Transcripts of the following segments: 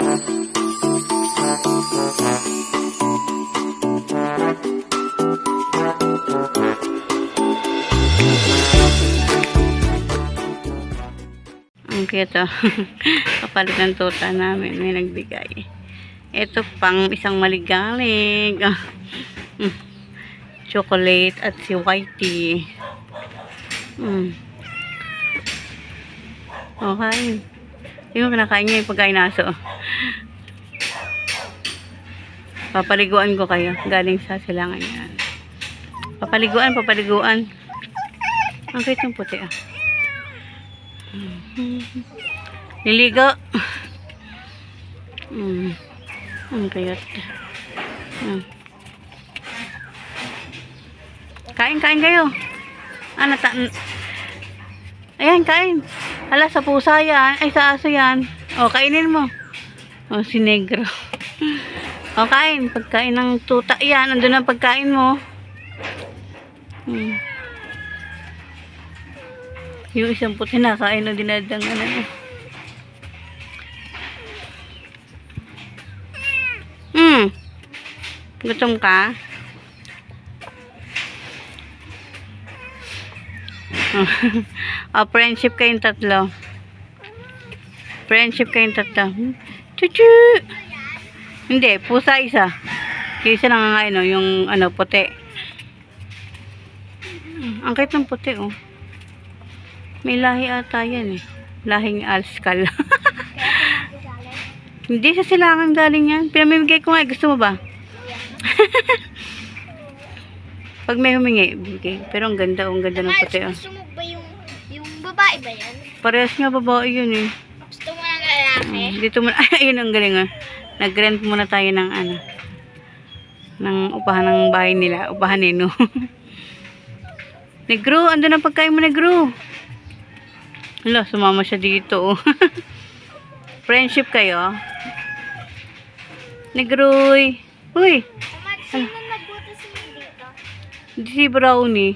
Ang cute oh. Kapalit ng tuta namin. May nagbigay. Ito pang isang maligalig. Ah. Mm. Chocolate at si Whitey. Mm. Okay. Yung kinakain niya yung pagkain naso. Papaliguan ko kayo. Galing sa silangan yan. Papaliguan, papaliguan. Ang cute ng puti ah. Niligo. Mm. Ang kayot. Mm. Kain, kain kayo. Ano, ta Ayan, kain. Hala, sa pusa yan. Ay, sa aso yan. O, kainin mo. O, si negro. o, kain. Pagkain ng tuta yan. Andun ang pagkain mo. Hmm. Yung isang puti nakain o dinadang ano. Hmm. Gutom ka? Oh, friendship kayong tatlo. Friendship kayong tatlo. Chuchu! Hindi, pusa isa. Yung isa nangangain, no? yung ano, puti. Ang kahit ng puti, oh. May lahi ata yan, eh. Lahing alskal. Hindi sa silangan galing yan. Pinamimigay ko nga, eh. gusto mo ba? Pag may humingi, bigay. Pero ang ganda, ang ganda ng puti, oh. Babae ba yan? Parehas nga babae yun, eh. Gusto mo ng lalaki? Mm, Dito muna, ayun ang galing ah. Nag-rent muna tayo ng ano, ng upahan ng bahay nila, upahan nino. negro, ando na pagkain mo negro. Hala, sumama siya dito. oh. Friendship kayo. Negroy. Uy, sino nagbuto sa dito? hindi si Brownie.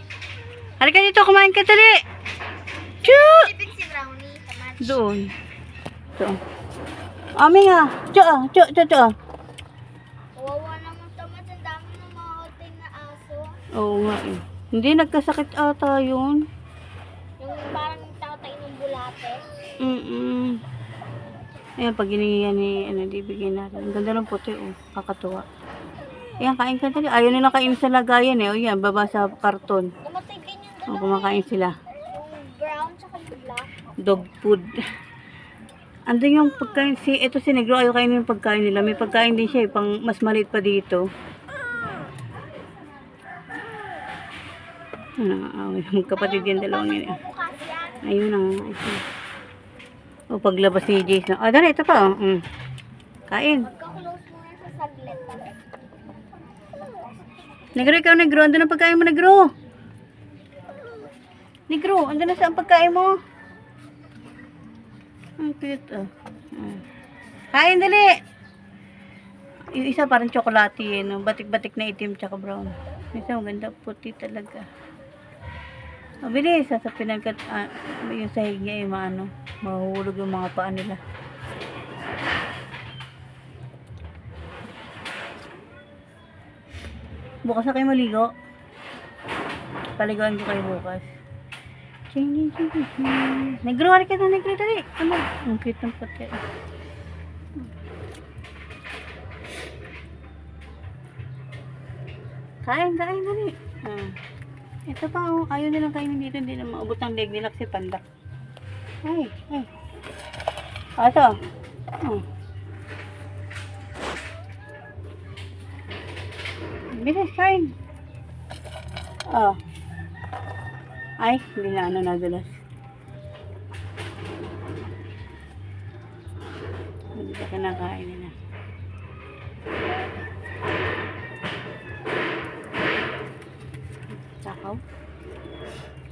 Halika dito, kumain ka dali. Kumad. Doon. Doon. Ami nga. Cho, cho, cho, cho. Wawa naman tamad. Ang dami ng mga hotel na aso. Oo nga eh. Hindi, nagkasakit ata yun. Yung parang tatay ng bulate. Mm-mm. Ayan, pag iniyan ni, ano, di bigyan natin. Ang ganda ng puti, oh. Kakatuwa. Ayan, kain ka dali. Ayaw nila kain sa lagayan, eh. O yan, baba sa karton. Namatay ganyan O, doon. kumakain sila. Yung brown tsaka yung black. Dog food. Andun yung pagkain, si, ito si Negro, ayaw kainin yung pagkain nila. May pagkain din siya, eh, pang mas maliit pa dito. Ano, away. Magkapatid yan, dalawang yun. eh. Ayun na nga. O, paglabas ni Jace. Ah, dali, ito pa. Oh. Mm. Kain. Negro, ikaw negro. Ando na pagkain mo, negro. Negro, ando na sa ang pagkain mo. Ang cute, oh. Mm. Kain, dali. Yung isa parang tsokolate, eh, no? Batik-batik na itim tsaka brown. Isa, maganda puti talaga. Mabilis, sasapinan ka, ah, yung sahig niya, eh, maano, mahuhulog yung mga paa nila. Bukas na kayo maligo. Paligoan ko kayo bukas. Negro, hari ka na, negro, dali. Ano? Ang cute ng puti. Kain, kain, dali. Ah. Ito pa, oh. ayaw nilang kainin dito. Hindi na maubot ang leg nila kasi panda. Ay, ay. Ah, ito. Oh. Bilis, kain. Oh. Ay, hindi na ano nadulas. Hindi pa kinakain nila. Takaw.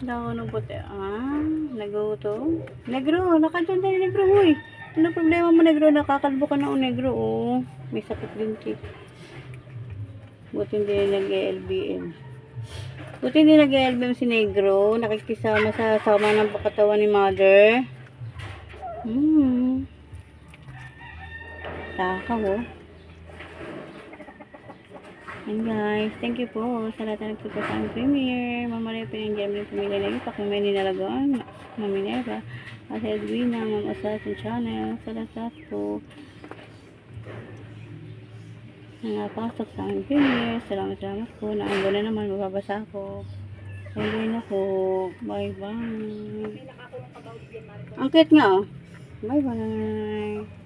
Takaw ng puti. Ah, nagutom. Negro, nakadyan tayo negro, huy. Ano problema mo, negro? Nakakalbo ka na o negro, oh. May sakit din, chick. Buti hindi nag-LBM. Buti hindi nag-LBM si Negro. Nakikisama sa sama ng katawan ni Mother. Hmm. Takaw, oh. And guys, thank you po sa lahat na nagpunta sa premiere. Mama Ray, pinandiyan mo yung pamilya na ito. Kung may ninalagaan, Ma'am Minerva, at Edwina, Ma'am Assassin Channel, sa lahat po napasok sa premiere. Salamat, salamat po. Naanggo na naman, mababasa ko. Bye na po. Bye bye. Ang cute nga, oh. Bye bye.